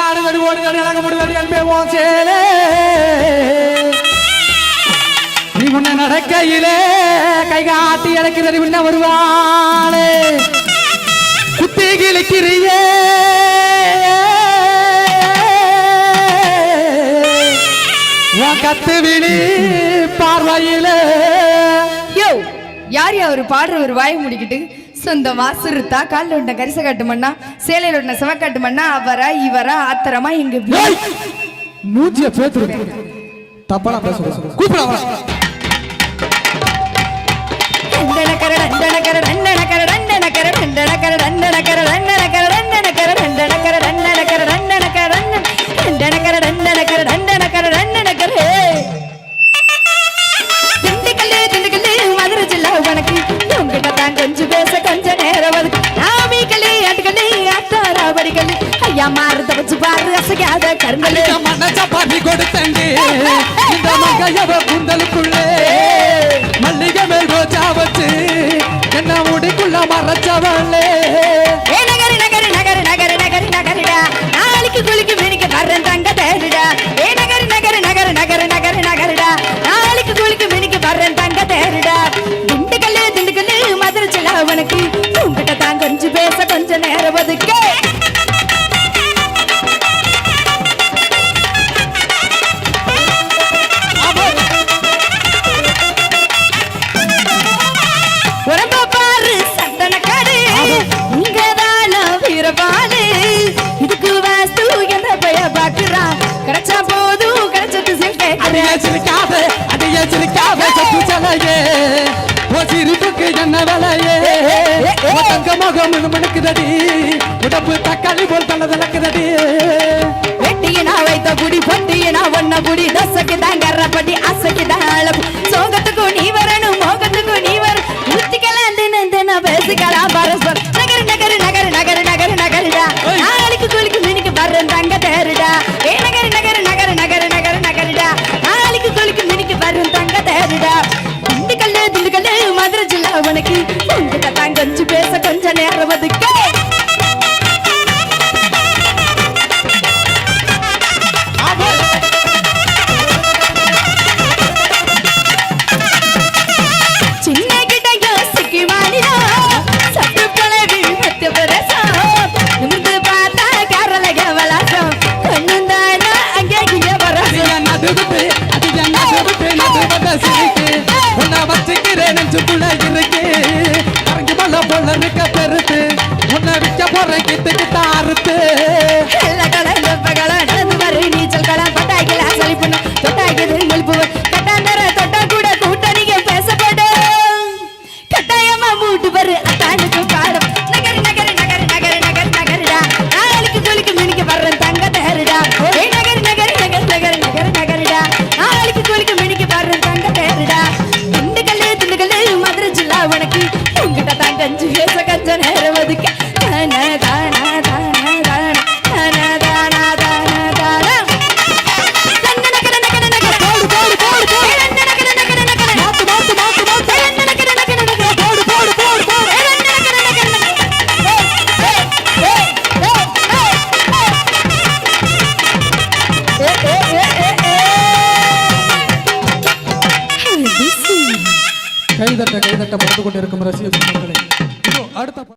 ஆடுவது ஓடுதல் இறங்க முடிவது என்பே உன் சேலே நீ உன்ன நடக்கையிலே கை காட்டி இறக்கிறது முன்ன வருவாளே குத்தி கிழிக்கிறியே கத்து விழி பார்வையிலே. யோ யார் அவர் பாடுற ஒரு வாய முடிக்கிட்டு? சொந்தம் வாசுருத்தா காலில் ஒட்டின கரிச காட்டுமண்ணா சேலையில் ஒட்டின செவ காட்டுமண்ணா அவரா இவரா ஆத்திரமா எங்க மூஞ்சிய பேத்துரு. தப்பான பேச கூப்பிடாவா அண்டனக்கர அண்டனக்கர அண்டனக்கர அண்டனக்கர அண்டனக்கர அண்டனக்கர கருங்கல்லு இந்த மண்ண சப்பாத்தி கொடுத்தண்டி இந்த மங்கையவ குந்தலுக்குள்ளே மல்லிகை மேல் ரோஜா வச்சு என்ன முடிக்குள்ள மறைச்சவளே. ஏ நகரு நகரு நகரு நகரு நகரு நகருடா. நாளைக்கு குளிக்கு மினிக்கு வர்றேன் தங்க தேருடா. ஏ நகரு நகரு நகரு நகரு நகரு நகருடா. நாளைக்கு குளிக்கு மினிக்கு வர்றேன் தங்க தேருடா. திண்டுக்கல்லு திண்டுக்கல்லு மதுரை அவனுக்கு உங்ககிட்ட தான் கொஞ்சம் அடியே சிரிக்காத அடியே சிரிக்காத சத்து சலையே. ஓ சிரிப்புக்கு என்ன விலையே? ஓ தங்க முகம் மினுமினுக்குதடி உடம்பு தக்காளி போல் தள்ள தலக்குதடி வெட்டியனா வைத்த புடி பொட்டியனா ஒன்ன புடி தசக்கு தான் கரப்பட்டி அசைக்கு தான் சோகத்துக்கும் நீ வரணும் மோகத்துக்கும் நீ வர. ஊத்திக்கலாம் தினம் தினம் பேசிக்கலாம். மதுக்கே நான் வச்சுக்கிறேன் நெஞ்சுக்குள்ள இரு அடித்துக்கிட்டா அறுத்து கஞ்ச நேரம் ஒதுக்க தான தான தான தான தான தான தான தான கைதட்ட கைதட்ட பார்த்து கொண்டிருக்கும் ரசிக அடுத்த